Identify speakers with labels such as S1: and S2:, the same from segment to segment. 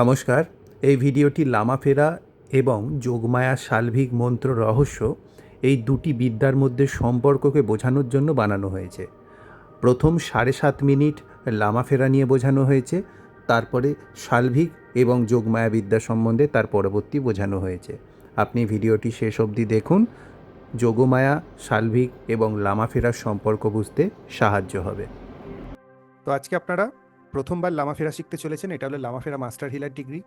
S1: নমস্কার। এই ভিডিওটি লামাফেরা এবং যোগমায়া শালভিক মন্ত্র রহস্য এই দুটি বিদ্যার মধ্যে সম্পর্ককে বোঝানোর জন্য বানানো হয়েছে। প্রথম সাড়ে সাত মিনিট লামাফেরা নিয়ে বোঝানো হয়েছে, তারপরে শালভিক এবং যোগমায়া বিদ্যা সম্বন্ধে তার পরবর্তী বোঝানো হয়েছে। আপনি ভিডিওটি শেষ অবধি দেখুন, যোগমায়া শালভিক এবং লামাফেরার সম্পর্ক বুঝতে সাহায্য হবে।
S2: তো আজকে আপনারা প্রথমবার লামাফেরা শিখতে চলেছেন, এটা হলো লামাফেরা মাস্টার হিলার ডিগ্রি।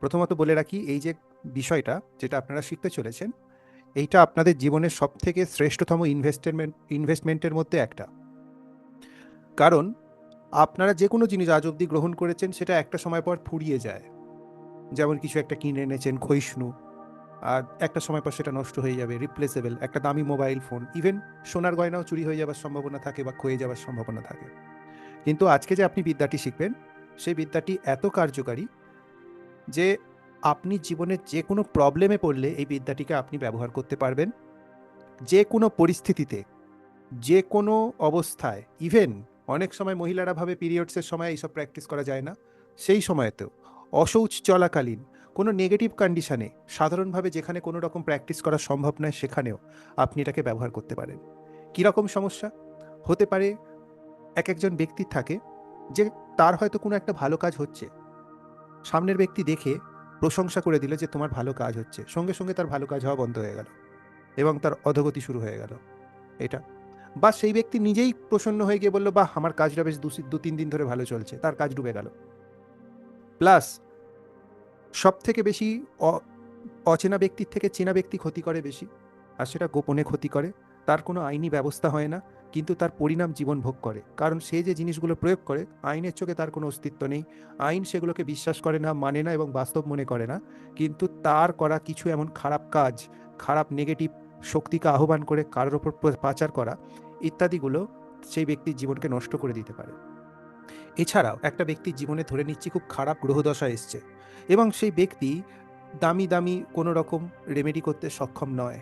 S2: প্রথমত বলে রাখি, এই যে বিষয়টা যেটা আপনারা শিখতে চলেছেন, এইটা আপনাদের জীবনের সব থেকে শ্রেষ্ঠতম ইনভেস্টমেন্ট ইনভেস্টমেন্টের মধ্যে একটা। কারণ, আপনারা যে কোনো জিনিস আজ অবধি গ্রহণ করেছেন, সেটা একটা সময় পর ফুরিয়ে যায়। যেমন কিছু একটা কিনে এনেছেন, ক্ষয়িষ্ণু, আর একটা সময় পর সেটা নষ্ট হয়ে যাবে রিপ্লেসেবল একটা দামি মোবাইল ফোন ইভেন সোনার গয়নাও চুরি হয়ে যাওয়ার সম্ভাবনা থাকে বা ক্ষয়ে যাওয়ার সম্ভাবনা থাকে। কিন্তু আজকে যে আপনি বিদ্যাটি শিখবেন, সেই বিদ্যাটি এত কার্যকারী যে আপনি জীবনের যে কোনো প্রবলেমে পড়লে এই বিদ্যাটিকে আপনি ব্যবহার করতে পারবেন। যে কোনো পরিস্থিতিতে, যে কোনো অবস্থায় ইভেন অনেক সময় মহিলারা ভাবে পিরিয়ডসের সময় এইসব প্র্যাকটিস করা যায় না, সেই সময়তেও অশৌচ চলাকালীন কোনো নেগেটিভ কন্ডিশনে সাধারণভাবে যেখানে কোনো রকম প্র্যাকটিস করা সম্ভব নয়, সেখানেও আপনি এটাকে ব্যবহার করতে পারেন। কীরকম সমস্যা? হতে পারে এক একজন ব্যক্তির থাকে যে তার হয়তো কোনো একটা ভালো কাজ হচ্ছে। সামনের ব্যক্তি দেখে প্রশংসা করে দিল যে তোমার ভালো কাজ হচ্ছে। সঙ্গে সঙ্গে তার ভালো কাজ হওয়া বন্ধ হয়ে গেল এবং তার অধগতি শুরু হয়ে গেল। এটা। বা সেই ব্যক্তি নিজেই প্রসন্ন হয়ে গিয়ে বলল বা আমার কাজটা বেশ দু তিন দিন ধরে ভালো চলছে। তার কাজ ডুবে গেল। প্লাস সব থেকে বেশি অচেনা ব্যক্তির থেকে চেনা ব্যক্তি ক্ষতি করে বেশি। আর সেটা গোপনে ক্ষতি করে। তার কোনো আইনি ব্যবস্থা হয় না। কিন্তু তার পরিণাম জীবন ভোগ করে। কারণ সে যে জিনিসগুলো প্রয়োগ করে, আইনের চোখে তার কোনো অস্তিত্ব নেই। আইন সেগুলোকে বিশ্বাস করে না মানে না এবং বাস্তব মনে করে না। কিন্তু তার করা কিছু এমন খারাপ কাজ, খারাপ নেগেটিভ শক্তিকে আহ্বান করে কারোর ওপর পাচার করা, ইত্যাদিগুলো সেই ব্যক্তির জীবনকে নষ্ট করে দিতে পারে। এছাড়াও একটা ব্যক্তির জীবনে ধরে নিচ্ছি খুব খারাপ গ্রহদশা এসছে এবং সেই ব্যক্তি দামি দামি কোনো রকম রেমেডি করতে সক্ষম নয়।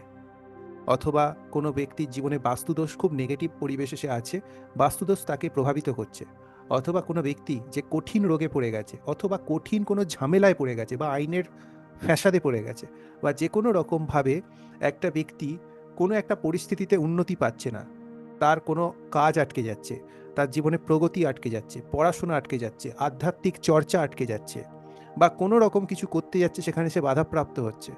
S2: অথবা কোনো ব্যক্তির জীবনে বাস্তুদোষ খুব নেগেটিভ পরিবেশে সে আছে, বাস্তুদোষ তাকে প্রভাবিত করছে। অথবা কোনো ব্যক্তি যে কঠিন রোগে পড়ে গেছে, অথবা কঠিন কোনো ঝামেলায় পড়ে গেছে বা আইনের ফ্যাসাদে পড়ে গেছে বা যে কোনো রকমভাবে একটা ব্যক্তি কোনো একটা পরিস্থিতিতে উন্নতি পাচ্ছে না, তার কোনো কাজ আটকে যাচ্ছে, তার জীবনে প্রগতি আটকে যাচ্ছে, পড়াশোনা আটকে যাচ্ছে, আধ্যাত্মিক চর্চা আটকে যাচ্ছে বা কোনো রকম কিছু করতে যাচ্ছে সেখানে সে বাধাপ্রাপ্ত হচ্ছে।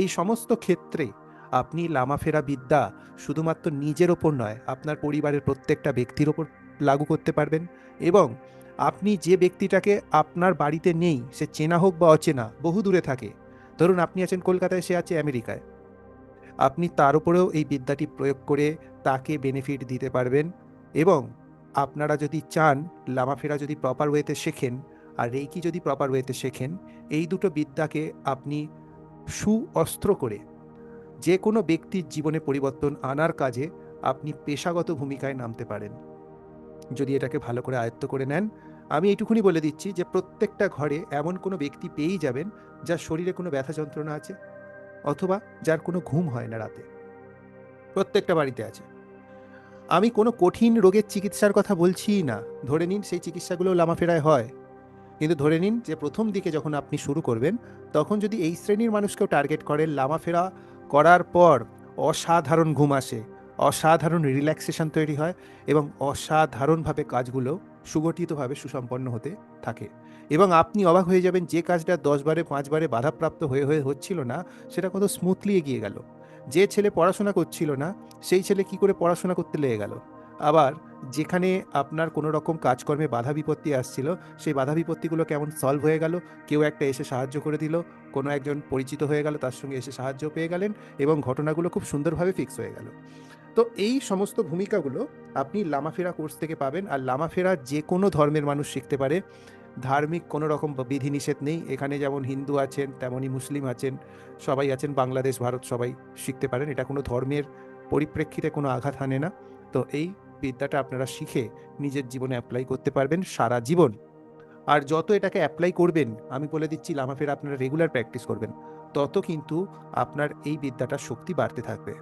S2: এই সমস্ত ক্ষেত্রে আপনি লামাফেরা বিদ্যা শুধুমাত্র নিজের ওপর নয়, আপনার পরিবারের প্রত্যেকটা ব্যক্তির ওপর লাগু করতে পারবেন এবং আপনি যে ব্যক্তিটাকে আপনার বাড়িতে নেই, সে চেনা হোক বা অচেনা, বহু দূরে থাকে। ধরুন আপনি আছেন কলকাতায়, সে আছে আমেরিকায়। আপনি তার উপরেও এই বিদ্যাটি প্রয়োগ করে তাকে বেনিফিট দিতে পারবেন এবং আপনারা যদি চান, লামাফেরা যদি প্রপার ওয়েতে শেখেন আর রেইকি যদি প্রপার ওয়েতে শেখেন, এই দুটো বিদ্যাকে আপনি সু অস্ত্র করে যে কোনো ব্যক্তির জীবনে পরিবর্তন আনার কাজে আপনি পেশাগত ভূমিকায় নামতে পারেন। যদি এটাকে ভালো করে আয়ত্ত করে নেন, আমি এইটুকুনি বলে দিচ্ছি যে প্রত্যেকটা ঘরে এমন কোনো ব্যক্তি পেয়েই যাবেন যার শরীরে কোনো ব্যথা যন্ত্রণা আছে অথবা যার কোনো ঘুম হয় না রাতে। প্রত্যেকটা বাড়িতে আছে। আমি কোনো কঠিন রোগের চিকিৎসার কথা বলছি না। ধরে নিন সেই চিকিৎসাগুলো লামাফেরায় হয়। কিন্তু ধরে নিন যে প্রথম দিকে যখন আপনি শুরু করবেন, তখন যদি এই শ্রেণির মানুষকেও টার্গেট করেন লামাফেরা করার পর অসাধারণ ঘুম আসে, অসাধারণ রিল্যাক্সেশন তৈরি হয় এবং অসাধারণভাবে কাজগুলো সুগঠিতভাবে সুসম্পন্ন হতে থাকে। এবং আপনি অবাক হয়ে যাবেন যে কাজটা দশবারে পাঁচবারে বাধাপ্রাপ্ত হয়ে হয়ে হচ্ছিল না, সেটা কত স্মুথলি এগিয়ে গেল। যে ছেলে পড়াশোনা করছিল না, সেই ছেলে কি করে পড়াশোনা করতে লেগে গেল। আবার যেখানে আপনার কোনো রকম কাজকর্মে বাধা বিপত্তি আসছিল, সেই বাধা বিপত্তিগুলো কেমন সলভ হয়ে গেল? কেউ একটা এসে সাহায্য করে দিল, কোনো একজন পরিচিত হয়ে গেল, তার সঙ্গে এসে সাহায্য পেয়ে গেলেন এবং ঘটনাগুলো খুব সুন্দরভাবে ফিক্স হয়ে গেল। তো এই সমস্ত ভূমিকাগুলো আপনি লামাফেরা কোর্স থেকে পাবেন আর লামাফেরা যে কোনো ধর্মের মানুষ শিখতে পারে। ধার্মিক কোনো রকম বিধিনিষেধ নেই, এখানে যেমন হিন্দু আছেন, তেমনই মুসলিম আছেন, সবাই আছেন, বাংলাদেশ, ভারত সবাই শিখতে পারেন, এটা কোনো ধর্মের পরিপ্রেক্ষিতে কোনো আঘাত হানে না। তো এই বিদ্যাটা আপনারা শিখে নিজের জীবনে অ্যাপ্লাই করতে পারবেন সারা জীবন। আর যত এটাকে অ্যাপ্লাই করবেন, আমি বলে দিচ্ছি লামাফেরা আপনারা রেগুলার প্র্যাকটিস করবেন, তত কিন্তু আপনার এই বিদ্যাটার শক্তি বাড়তে থাকবে।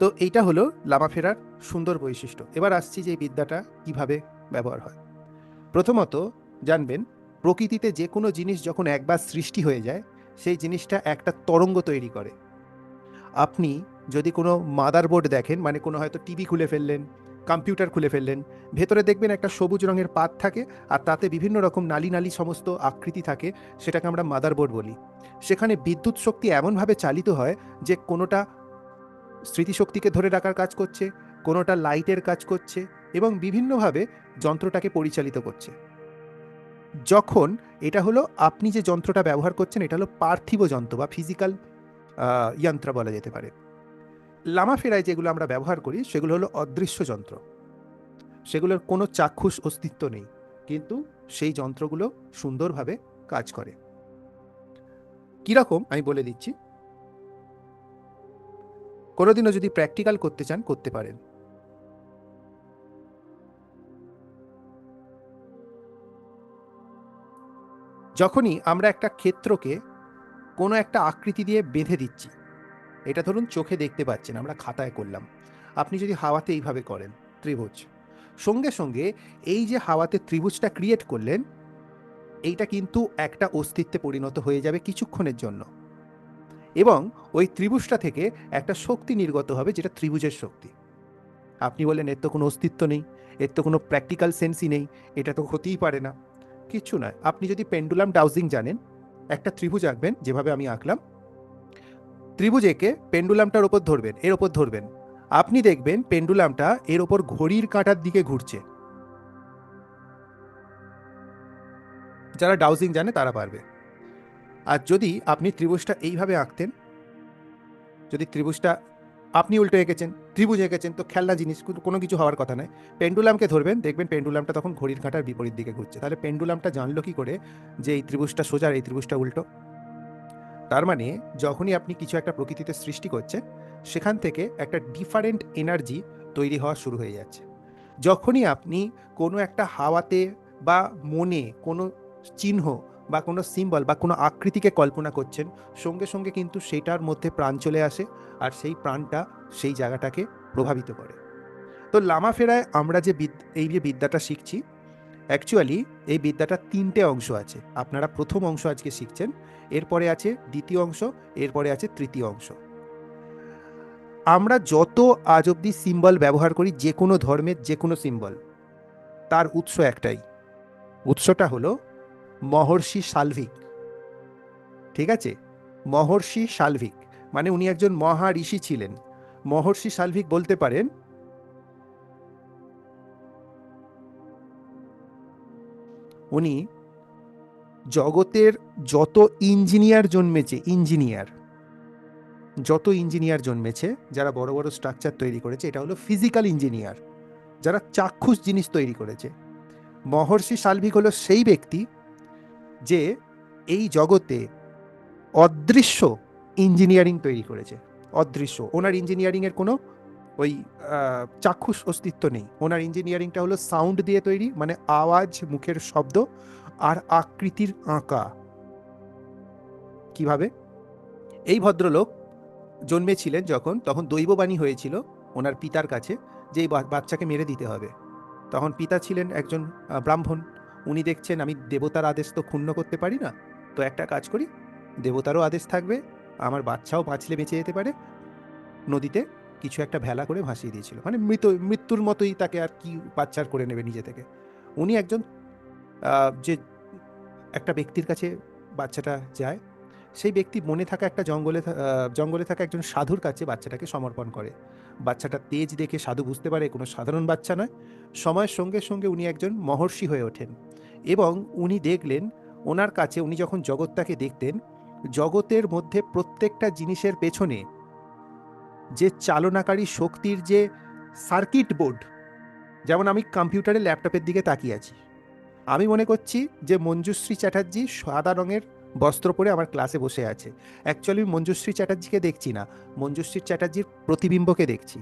S2: তো এইটা হলো লামা ফেরার সুন্দর বৈশিষ্ট্য। এবার আসছি যে বিদ্যাটা কীভাবে ব্যবহার হয়। প্রথমত জানবেন প্রকৃতিতে যে কোনো জিনিস যখন একবার সৃষ্টি হয়ে যায়, সেই জিনিসটা একটা তরঙ্গ তৈরি করে। আপনি যদি কোনো মাদারবোর্ড দেখেন মানে কোনো হয়তো টিভি খুলে ফেললেন, কম্পিউটার খুলে ফেললেন, ভেতরে দেখবেন একটা সবুজ রঙের পাত থাকে আর তাতে বিভিন্ন রকম নালি নালি সমস্ত আকৃতি থাকে, সেটাকে আমরা মাদারবোর্ড বলি। সেখানে বিদ্যুৎ শক্তি এমনভাবে চালিত হয় যে কোনোটা স্মৃতিশক্তিকে ধরে রাখার কাজ করছে, কোনোটা লাইটের কাজ করছে এবং বিভিন্নভাবে যন্ত্রটাকে পরিচালিত করছে। যখন এটা হলো আপনি যে যন্ত্রটা ব্যবহার করছেন, এটা হলো পার্থিব যন্ত্র বা ফিজিক্যাল যন্ত্র বলা যেতে পারে। লামা ফেরায় যেগুলো আমরা ব্যবহার করি, সেগুলো হলো অদৃশ্য যন্ত্র। সেগুলোর কোনো চাক্ষুষ অস্তিত্ব নেই, কিন্তু সেই যন্ত্রগুলো সুন্দরভাবে কাজ করে। কীরকম? আমি বলে দিচ্ছি। কোনোদিনও যদি প্র্যাকটিক্যাল করতে চান, করতে পারেন। যখনই আমরা একটা ক্ষেত্রকে কোনো একটা আকৃতি দিয়ে বেঁধে দিচ্ছি, এটা ধরুন চোখে দেখতে পাচ্ছেন, আমরা খাতায় করলাম। আপনি যদি হাওয়াতে এইভাবে করেন, ত্রিভুজ। সঙ্গে সঙ্গে এই যে হাওয়াতে ত্রিভুজটা ক্রিয়েট করলেন, এইটা কিন্তু একটা অস্তিত্বে পরিণত হয়ে যাবে কিছুক্ষণের জন্য। এবং ওই ত্রিভুজটা থেকে একটা শক্তি নির্গত হবে, যেটা ত্রিভুজের শক্তি। আপনি বলেন এর তো কোনো অস্তিত্ব নেই, এর তো কোনো প্র্যাকটিক্যাল সেন্সই নেই, এটা তো হতেই পারে না। কিচ্ছু নয়। আপনি যদি পেন্ডুলাম ডাউজিং জানেন, একটা ত্রিভুজ আঁকবেন, যেভাবে আমি আঁকলাম। ত্রিভুজ এঁকে পেন্ডুলামটার ওপর ধরবেন, এর ওপর ধরবেন। আপনি দেখবেন পেন্ডুলামটা এর ওপর ঘড়ির কাঁটার দিকে ঘুরছে। যারা ডাউজিং জানে, তারা পারবে। আর যদি আপনি ত্রিভুজটা এইভাবে আঁকতেন, যদি ত্রিভুজটা আপনি উল্টো এঁকেছেন, ত্রিভুজ এঁকেছেন, তো খেলনা জিনিস, কোনো কিছু হওয়ার কথা নয়। পেন্ডুলামকে ধরবেন, দেখবেন পেন্ডুলামটা তখন ঘড়ির কাঁটার বিপরীত দিকে ঘুরছে। তাহলে পেন্ডুলামটা জানলো কি করে যে এই ত্রিভুজটা সোজা এই ত্রিভুজটা উল্টো? তার মানে যখনই আপনি কিছু একটা প্রকৃতিতে সৃষ্টি করছেন, সেখান থেকে একটা ডিফারেন্ট এনার্জি তৈরি হওয়া শুরু হয়ে যাচ্ছে। যখনই আপনি কোনো একটা হাওয়াতে বা মনে কোনো চিহ্ন বা কোনো সিম্বল বা কোনো আকৃতিকে কল্পনা করছেন, সঙ্গে সঙ্গে কিন্তু সেটার মধ্যে প্রাণ চলে আসে আর সেই প্রাণটা সেই জায়গাটাকে প্রভাবিত করে। তো লামা ফেরায় আমরা যে বিদ, এই যে বিদ্যাটা শিখছি অ্যাকচুয়ালি এই বিদ্যাটা তিনটে অংশ আছে। আপনারা প্রথম অংশ আজকে শিখছেন, এরপরে আছে দ্বিতীয় অংশ, এরপরে আছে তৃতীয় অংশ। আমরা যত আজ অব্দি সিম্বল ব্যবহার করি, যে কোনো ধর্মের যে কোনো সিম্বল তার উৎস একটাই। উৎসটা হলো মহর্ষি সালভিক। ঠিক আছে? মহর্ষি সালভিক মানে উনি একজন মহা ঋষি ছিলেন। মহর্ষি সালভিক বলতে পারেন? উনি জগতের যত ইঞ্জিনিয়ার জন্মেছে, ইঞ্জিনিয়ার, যত ইঞ্জিনিয়ার জন্মেছে, যারা বড় বড় স্ট্রাকচার তৈরি করেছে, এটা হলো ফিজিক্যাল ইঞ্জিনিয়ার যারা চাক্ষুষ জিনিস তৈরি করেছে। মহর্ষি সালভিক হলো সেই ব্যক্তি যে এই জগতে অদৃশ্য ইঞ্জিনিয়ারিং তৈরি করেছে। অদৃশ্য। ওনার ইঞ্জিনিয়ারিংয়ের কোনো ওই চাক্ষুষ অস্তিত্ব নেই। ওনার ইঞ্জিনিয়ারিংটা হলো সাউন্ড দিয়ে তৈরি মানে আওয়াজ, মুখের শব্দ আর আকৃতির আঁকা। কীভাবে? এই ভদ্রলোক জন্মেছিলেন যখন, তখন দৈববাণী হয়েছিল ওনার পিতার কাছে যে এই বাচ্চাকে মেরে দিতে হবে। তখন পিতা ছিলেন একজন ব্রাহ্মণ। উনি দেখছেন আমি দেবতার আদেশ তো ক্ষুণ্ণ করতে পারি না। তো একটা কাজ করি, দেবতারও আদেশ থাকবে, আমার বাচ্চাও বাঁচলে বেঁচে যেতে পারে। নদীতে কিছু একটা ভেলা করে ভাসিয়ে দিয়েছিল। মানে মৃত, মৃত্যুর মতোই তাকে আর কি বাচ্চার করে নেবে নিজে থেকে। উনি একজন যে একটা ব্যক্তির কাছে বাচ্চাটা যায়, সেই ব্যক্তি মনে থাকা একটা জঙ্গলে জঙ্গলে থাকা একজন সাধুর কাছে বাচ্চাটাকে সমর্পণ করে। বাচ্চাটা তেজ দেখে সাধু বুঝতে পারে, কোনো সাধারণ বাচ্চা নয়। সময়ের সঙ্গে সঙ্গে উনি একজন মহর্ষি হয়ে ওঠেন। এবং উনি দেখলেন, ওনার কাছে উনি যখন জগৎটাকে দেখতেন, জগতের মধ্যে প্রত্যেকটা জিনিসের পেছনে যে চালনাকারী শক্তির যে সার্কিট বোর্ড, যেমন আমি কম্পিউটারে ল্যাপটপের দিকে তাকিয়ে আছি। আমি মনে করছি যে মঞ্জুশ্রী চ্যাটার্জি সাদা রঙের বস্ত্র পরে আমার ক্লাসে বসে আছে। অ্যাকচুয়ালি মঞ্জুশ্রী চ্যাটার্জিকে দেখছি না, মঞ্জুশ্রী চ্যাটার্জির প্রতিবিম্বকে দেখছি।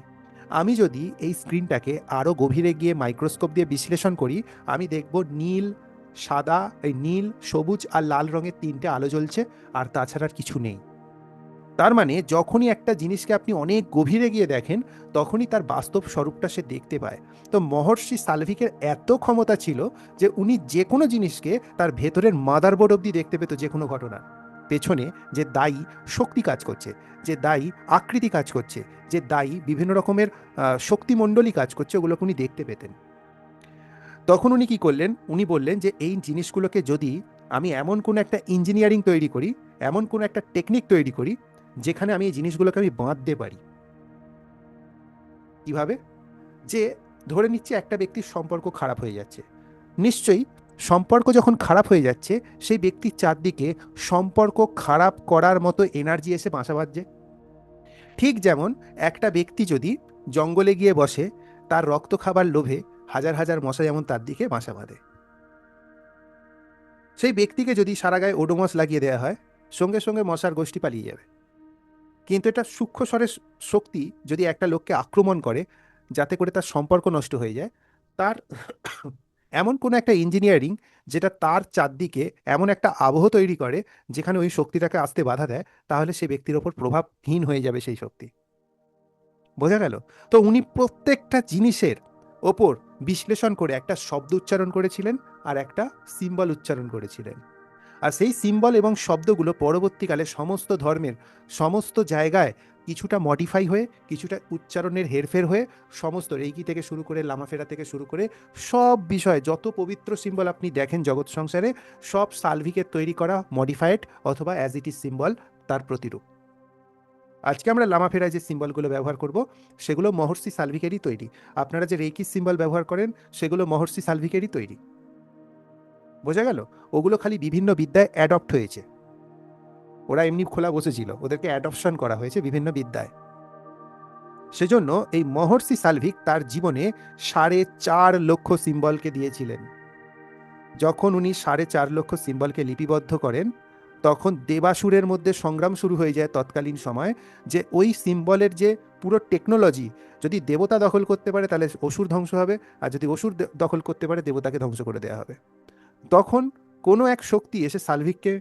S2: আমি যদি এই স্ক্রিনটাকে আরও গভীরে গিয়ে মাইক্রোস্কোপ দিয়ে বিশ্লেষণ করি, আমি দেখব নীল সাদা, এই নীল, সবুজ আর লাল রঙের তিনটে আলো জ্বলছে আর তাছাড়া কিছু নেই। তার মানে যখনই একটা জিনিসকে আপনি অনেক গভীরে গিয়ে দেখেন, তখনই তার বাস্তব স্বরূপটা সে দেখতে পায়। তো মহর্ষি সালভিকের এত ক্ষমতা ছিল যে উনি যে কোনো জিনিসকে তার ভেতরের মাদারবোর্ড অবধি দেখতে পেত যে কোনো ঘটনা। পেছনে যে দায়ী শক্তি কাজ করছে, যে দায়ী আকৃতি কাজ করছে, যে দায়ী বিভিন্ন রকমের শক্তিমণ্ডলী কাজ করছে, ওগুলোকে উনি দেখতে পেতেন। তখন উনি কি করলেন? উনি বললেন যে, এই জিনিসগুলোকে যদি আমি এমন কোনো একটা ইঞ্জিনিয়ারিং তৈরি করি, এমন কোনো একটা টেকনিক তৈরি করি, যেখানে আমি এই জিনিসগুলোকে আমি বাঁধতে পারি। কীভাবে? যে, ধরে নিচ্ছে একটা ব্যক্তির সম্পর্ক খারাপ হয়ে যাচ্ছে। নিশ্চয়ই সম্পর্ক যখন খারাপ হয়ে যাচ্ছে, সেই ব্যক্তির চারদিকে সম্পর্ক খারাপ করার মতো এনার্জি এসে বাসা বাঁধছে। ঠিক যেমন একটা ব্যক্তি যদি জঙ্গলে গিয়ে বসে, তার রক্ত খাবার লোভে হাজার হাজার মশা যেমন তার দিকে বাসা বাঁধে। সেই ব্যক্তিকে যদি সারা গায়ে ওডোমস লাগিয়ে দেওয়া হয়, সঙ্গে সঙ্গে মশার গোষ্ঠী পালিয়ে যাবে। কিন্তু এটা সূক্ষ্ম স্বরের শক্তি যদি একটা লোককে আক্রমণ করে, যাতে করে তার সম্পর্ক নষ্ট হয়ে যায়, তার এমন কোনো একটা ইঞ্জিনিয়ারিং যেটা তার চারদিকে এমন একটা আবহ তৈরি করে, যেখানে ওই শক্তিটাকে আসতে বাধা দেয়, তাহলে সেই ব্যক্তির ওপর প্রভাবহীন হয়ে যাবে সেই শক্তি। বোঝা গেল? তো উনি প্রত্যেকটা জিনিসের ওপর বিশ্লেষণ করে একটা শব্দ উচ্চারণ করেছিলেন আর একটা সিম্বল উচ্চারণ করেছিলেন। আর সেই সিম্বল এবং শব্দগুলো পরবর্তীকালে সমস্ত ধর্মের সমস্ত জায়গায় কিছুটা মডিফাই হয়ে, কিছুটা উচ্চারণের হেরফের হয়ে, সমস্ত রেইকি থেকে শুরু করে লামাফেরা থেকে শুরু করে সব বিষয়ে যত পবিত্র সিম্বল আপনি দেখেন জগৎ সংসারে, সব সালভিকের তৈরি করা মডিফাইড অথবা অ্যাজ ইট ইজ সিম্বল তার প্রতিরূপ। আজকে আমরা লামাফেরায় যে সিম্বলগুলো ব্যবহার করব, সেগুলো মহর্ষি সালভিকেরই তৈরি। আপনারা যে রেইকি সিম্বল ব্যবহার করেন, সেগুলো মহর্ষি সালভিকেরই তৈরি। বোঝা গেল? ওগুলো খালি বিভিন্ন বিদ্যায় অ্যাডপ্ট হয়েছে। ওরা এমনি খোলা বসেছিল। ওদেরকে অ্যাডপশন করা হয়েছে বিভিন্ন বিদ্যায়। সেজন্য এই মহর্ষি সালভিক তার জীবনে সাড়ে চার লক্ষ সিম্বলকে দিয়েছিলেন। যখন উনি সাড়ে চার লক্ষ সিম্বলকে লিপিবদ্ধ করেন তখন দেবাসুরের মধ্যে সংগ্রাম শুরু হয়ে যায় তৎকালীন সময় যে ওই সিম্বলের যে পুরো টেকনোলজি যদি দেবতা দখল করতে পারে তাহলে অসুর ধ্বংস হবে, আর যদি অসুর দখল করতে পারে দেবতাকে ধ্বংস করে দেওয়া হবে। তখন কোনো এক শক্তি এসে সালভিককে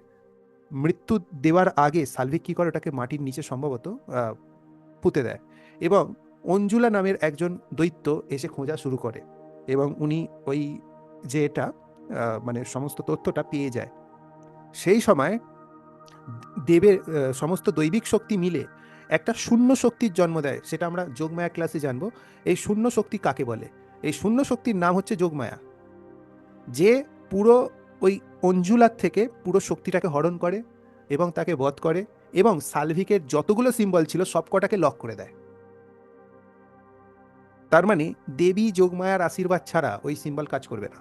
S2: মৃত্যু দেওয়ার আগে সালভিক কী করে ওটাকে মাটির নিচে সম্ভবত পুঁতে দেয় এবং অঞ্জুলা নামের একজন দৈত্য এসে খোঁজা শুরু করে এবং উনি ওই যে এটা মানে সমস্ত তথ্যটা পেয়ে যায়। সেই সময় দেবের সমস্ত দৈবিক শক্তি মিলে একটা শূন্য শক্তির জন্ম দেয়, সেটা আমরা যোগমায়া ক্লাসে জানব। এই শূন্য শক্তি কাকে বলে? এই শূন্য শক্তির নাম হচ্ছে যোগমায়া। যে পুরো ওই অঞ্জুলার থেকে পুরো শক্তিটাকে হরণ করে এবং তাকে বধ করে এবং সালভিকের যতগুলো সিম্বল ছিল সব কটাকে লক করে দেয়। তার মানে দেবী যোগমায়ার আশীর্বাদ ছাড়া ওই সিম্বল কাজ করবে না।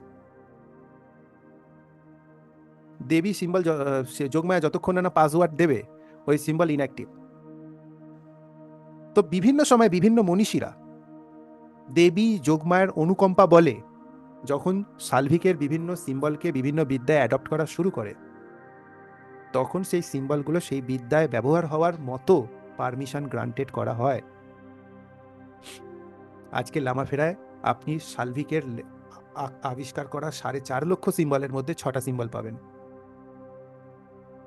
S2: দেবী সিম্বল যোগমায়া যতক্ষণ না পাসওয়ার্ড দেবে, ওই সিম্বল ইনঅ্যাক্টিভ তো বিভিন্ন সময় বিভিন্ন মনীষীরা দেবী যোগমায়ের অনুকম্পা বলে যখন সালভিকের বিভিন্ন সিম্বলকে বিভিন্ন বিদ্যায় অ্যাডপ্ট করা শুরু করে, তখন সেই সিম্বলগুলো সেই বিদ্যায় ব্যবহার হওয়ার মতো পারমিশন গ্রান্টেড করা হয়। আজকে লামাফেরায় আপনি সালভিকের আবিষ্কার করা সাড়ে চার লক্ষ সিম্বলের মধ্যে ছটা সিম্বল পাবেন।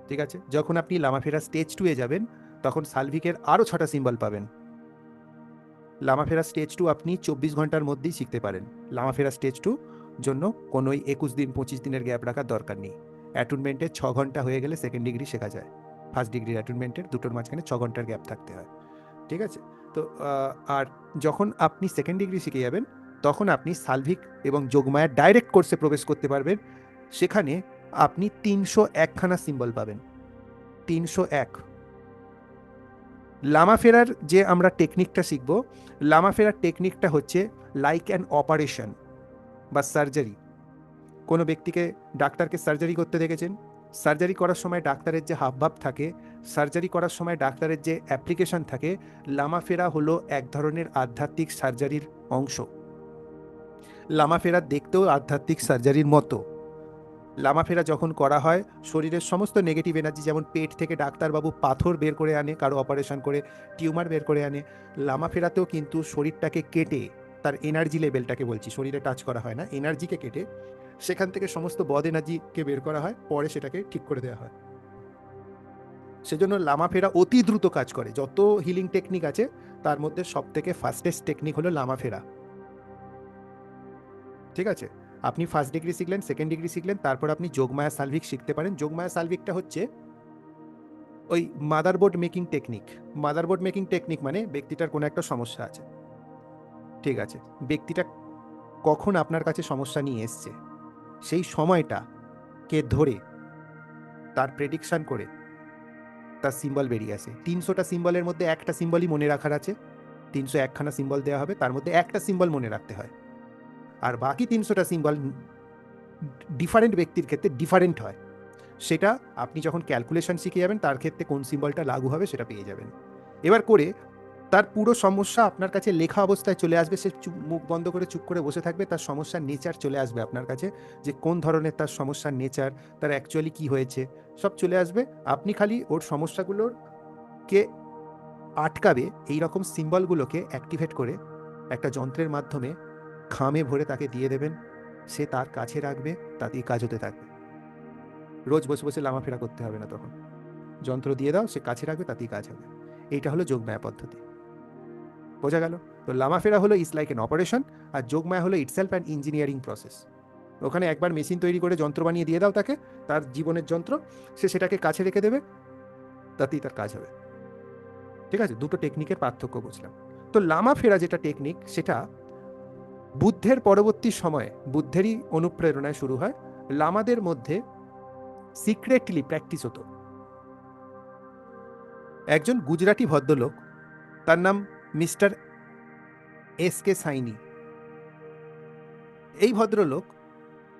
S2: ঠিক আছে? যখন আপনি লামাফেরা স্টেজ টুয়ে যাবেন, তখন সালভিকের আরও ছটা সিম্বল পাবেন। লামাফেরা স্টেজ টু আপনি চব্বিশ ঘণ্টার মধ্যেই শিখতে পারেন। লামাফেরা স্টেজ টু জন্য কোনোই একুশ দিন, পঁচিশ দিনের গ্যাপ রাখার দরকার নেই। অ্যাটুনমেন্টে ছ ঘণ্টা হয়ে গেলে সেকেন্ড ডিগ্রি শেখা যায়। ফার্স্ট ডিগ্রির অ্যাটুনমেন্টের দুটোর মাঝখানে ছ ঘণ্টার গ্যাপ থাকতে হয়। ঠিক আছে? তো আর যখন আপনি সেকেন্ড ডিগ্রি শিখে যাবেন, তখন আপনি সালভিক এবং যোগমায়ার ডাইরেক্ট কোর্সে প্রবেশ করতে পারবেন। সেখানে আপনি তিনশো একখানা সিম্বল পাবেন। তিনশো এক। লামা ফেরার যে আমরা টেকনিকটা শিখব, লামা ফেরার টেকনিকটা হচ্ছে লাইক অ্যান অপারেশন বা সার্জারি কোনো ব্যক্তিকে, ডাক্তারকে সার্জারি করতে দেখেছেন? সার্জারি করার সময় ডাক্তারের যে হাবভাব থাকে সার্জারি করার সময় ডাক্তারের যে অ্যাপ্লিকেশন থাকে লামাফেরা হলো এক ধরনের আধ্যাত্মিক সার্জারির অংশ। লামাফেরা দেখতেও আধ্যাত্মিক সার্জারির মতো। লামাফেরা যখন করা হয়, শরীরের সমস্ত নেগেটিভ এনার্জি যেমন পেট থেকে ডাক্তারবাবু পাথর বের করে আনে, কারও অপারেশন করে টিউমার বের করে আনে, লামাফেরাতেও কিন্তু শরীরটাকে কেটে তার এনার্জি লেভেলটাকে বলছি, শরীরে টাচ করা হয় না এনার্জিকে কেটে সেখান থেকে সমস্ত বদ এনার্জিকে বের করা হয়, পরে সেটাকে ঠিক করে দেওয়া হয়। সেজন্য লামা ফেরা অতি দ্রুত কাজ করে, যত হিলিং টেকনিক আছে, তার মধ্যে সব থেকে ফাস্টেস্ট টেকনিক হলো লামা ফেরা ঠিক আছে? আপনি ফার্স্ট ডিগ্রি শিখলেন সেকেন্ড ডিগ্রি শিখলেন, তারপর আপনি যোগমায়া সালভিক শিখতে পারেন। যোগমায়া সালভিকটা হচ্ছে ওই motherboard making technique motherboard making technique মানে ব্যক্তিটার কোনো একটা সমস্যা আছে। ঠিক আছে, ব্যক্তিটা কখন আপনার কাছে সমস্যা নিয়ে এসছে, সেই সময়টা কে ধরে তার প্রেডিকশান করে তার সিম্বল বেরিয়ে আসে। তিনশোটা সিম্বলের মধ্যে একটা সিম্বলই মনে রাখার আছে। তিনশো একখানা সিম্বল দেওয়া হবে, তার মধ্যে একটা সিম্বল মনে রাখতে হয়। আর বাকি তিনশোটা সিম্বল ডিফারেন্ট ব্যক্তির ক্ষেত্রে ডিফারেন্ট হয়। সেটা আপনি যখন ক্যালকুলেশন শিখে যাবেন, তার ক্ষেত্রে কোন সিম্বলটা লাগু হবে সেটা পেয়ে যাবেন। এবার করে তার পুরো সমস্যা আপনার কাছে লেখা অবস্থায় চলে আসবে, সে মুখ বন্ধ করে চুপ করে বসে থাকবে, তার সমস্যার নেচার চলে আসবে আপনার কাছে, যে কোন ধরনের তার সমস্যার নেচার তার অ্যাকচুয়ালি কি হয়েছে, সব চলে আসবে। আপনি খালি ওর সমস্যাগুলোর কে আটকাবে এই রকম সিম্বলগুলোকে অ্যাক্টিভেট করে একটা যন্ত্রের মাধ্যমে খামে ভরে তাকে দিয়ে দেবেন। সে তার কাছে রাখবে, তাতেই কাজ হতে থাকবে। রোজ বসে বসে লামাফেরা করতে হবে না তখন। যন্ত্র দিয়ে দাও, সে কাছে রাখবে, তাতেই কাজ হবে। এইটা হলো যোগমায়া পদ্ধতি। বোঝা গেল? তো লামাফেরা হলো ইস লাইক এন অপারেশন আর যোগমায়া হলো ইটসেলফ অ্যান্ড ইঞ্জিনিয়ারিং প্রসেস। ওখানে একবার মেশিন তৈরি করে যন্ত্র বানিয়ে দিয়ে দাও তাকে, তার জীবনের যন্ত্র, সে সেটাকে কাছে রেখে দেবে, তাতেই তার কাজ হবে। ঠিক আছে? দুটো টেকনিকের পার্থক্য বুঝলাম। তো লামা ফেরা যেটা টেকনিক সেটা বুদ্ধের পরবর্তী সময়ে বুদ্ধেরই অনুপ্রেরণায় শুরু হয়, লামাদের মধ্যে সিক্রেটলি প্র্যাকটিস হতো। একজন গুজরাটি ভদ্রলোক, তার নাম মিস্টার এস কে সাইনি। এই ভদ্রলোক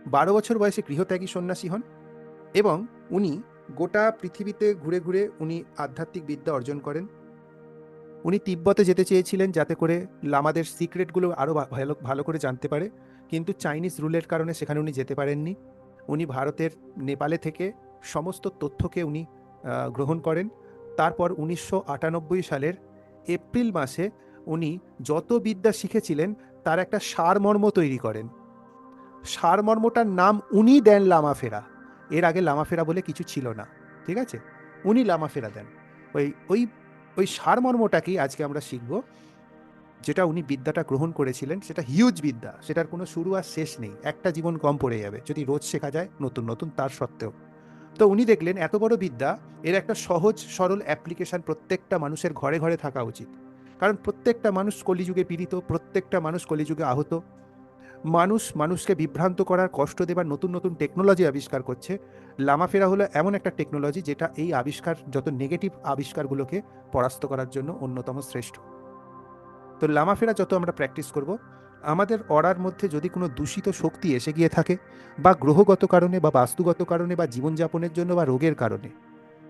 S2: বারো বছর বয়সে গৃহত্যাগী সন্ন্যাসী হন এবং উনি গোটা পৃথিবীতে ঘুরে ঘুরে উনি আধ্যাত্মিক বিদ্যা অর্জন করেন। উনি তিব্বতে যেতে চেয়েছিলেন যাতে করে লামাদের সিক্রেটগুলো আরও ভালো ভালো করে জানতে পারে। কিন্তু চাইনিজ রুলের কারণে সেখানে উনি যেতে পারেননি। উনি ভারতের নেপালে থেকে সমস্ত তথ্যকে উনি গ্রহণ করেন। তারপর উনিশশো আটানব্বই সালের এপ্রিল মাসে উনি যত বিদ্যা শিখেছিলেন, তার একটা সারমর্ম তৈরি করেন। সারমর্মটার নাম উনি দেন লামাফেরা এর আগে লামাফেরা বলে কিছু ছিল না, ঠিক আছে? উনি লামাফেরা দেন। ওই ওই ওই সারমর্মটাকেই আজকে আমরা শিখব, যেটা উনি বিদ্যাটা গ্রহণ করেছিলেন, সেটা হিউজ বিদ্যা, সেটার কোনো শুরু আর শেষ নেই, একটা জীবন কম পড়ে যাবে, যদি রোজ শেখা যায়, নতুন নতুন, তার সত্ত্বেও। তো উনি দেখলেন, এত বড় বিদ্যা, এর একটা সহজ, সরল অ্যাপ্লিকেশন প্রত্যেকটা মানুষের ঘরে ঘরে থাকা উচিত। কারণ প্রত্যেকটা মানুষ কলিযুগে পীড়িত, প্রত্যেকটা মানুষ কলিযুগে আহত মানুষ মানুষকে বিভ্রান্ত করার কষ্ট দেবার নতুন নতুন টেকনোলজি আবিষ্কার করছে। লামাফেরা হলো এমন একটা টেকনোলজি যেটা এই আবিষ্কার, যত নেগেটিভ আবিষ্কারগুলোকে পরাস্ত করার জন্য অন্যতম শ্রেষ্ঠ। তো লামাফেরা যত আমরা প্র্যাকটিস করব, আমাদের অরার মধ্যে যদি কোনো দূষিত শক্তি এসে গিয়ে থাকে, বা গ্রহগত কারণে, বা বাস্তুগত কারণে, বা জীবনযাপনের জন্য, বা রোগের কারণে,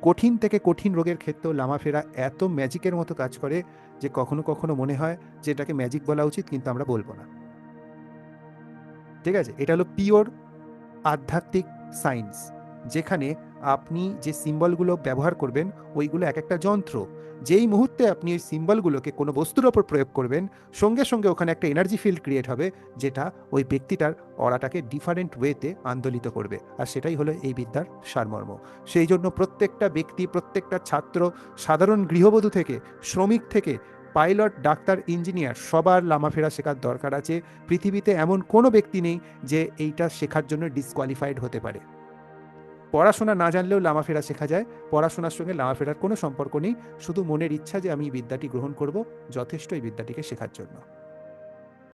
S2: কঠিন থেকে কঠিন রোগের ক্ষেত্রেও লামাফেরা এত ম্যাজিকের মতো কাজ করে যে কখনো কখনো মনে হয় যে এটাকে ম্যাজিক বলা উচিত, কিন্তু আমরা বলব না। ঠিক আছে? এটা হলো পিওর আধ্যাত্মিক সায়েন্স যেখানে আপনি যে সিম্বলগুলো ব্যবহার করবেন, ওইগুলো এক একটা যন্ত্র। যেই মুহূর্তে আপনি ওই সিম্বলগুলোকে কোনো বস্তুর ওপর প্রয়োগ করবেন, সঙ্গে সঙ্গে ওখানে একটা এনার্জি ফিল্ড ক্রিয়েট হবে, যেটা ওই ব্যক্তিটার অরাটাকে ডিফারেন্ট ওয়েতে আন্দোলিত করবে। আর সেটাই হলো এই বিদ্যার সারমর্ম। সেই জন্য প্রত্যেকটা ব্যক্তি, প্রত্যেকটা ছাত্র, সাধারণ গৃহবধূ থেকে, শ্রমিক থেকে পাইলট, ডাক্তার, ইঞ্জিনিয়ার সবার লামাফেরা শেখার দরকার আছে। পৃথিবীতে এমন কোনো ব্যক্তি নেই যে এইটা শেখার জন্য ডিসকোয়ালিফাইড হতে পারে। পড়াশোনা না জানলেও লামাফেরা শেখা যায়। পড়াশোনার সঙ্গে লামাফেরার কোনো সম্পর্ক নেই। শুধু মনের ইচ্ছা যে আমি বিদ্যাটি গ্রহণ করব যথেষ্ট এই বিদ্যাটিকে শেখার জন্য।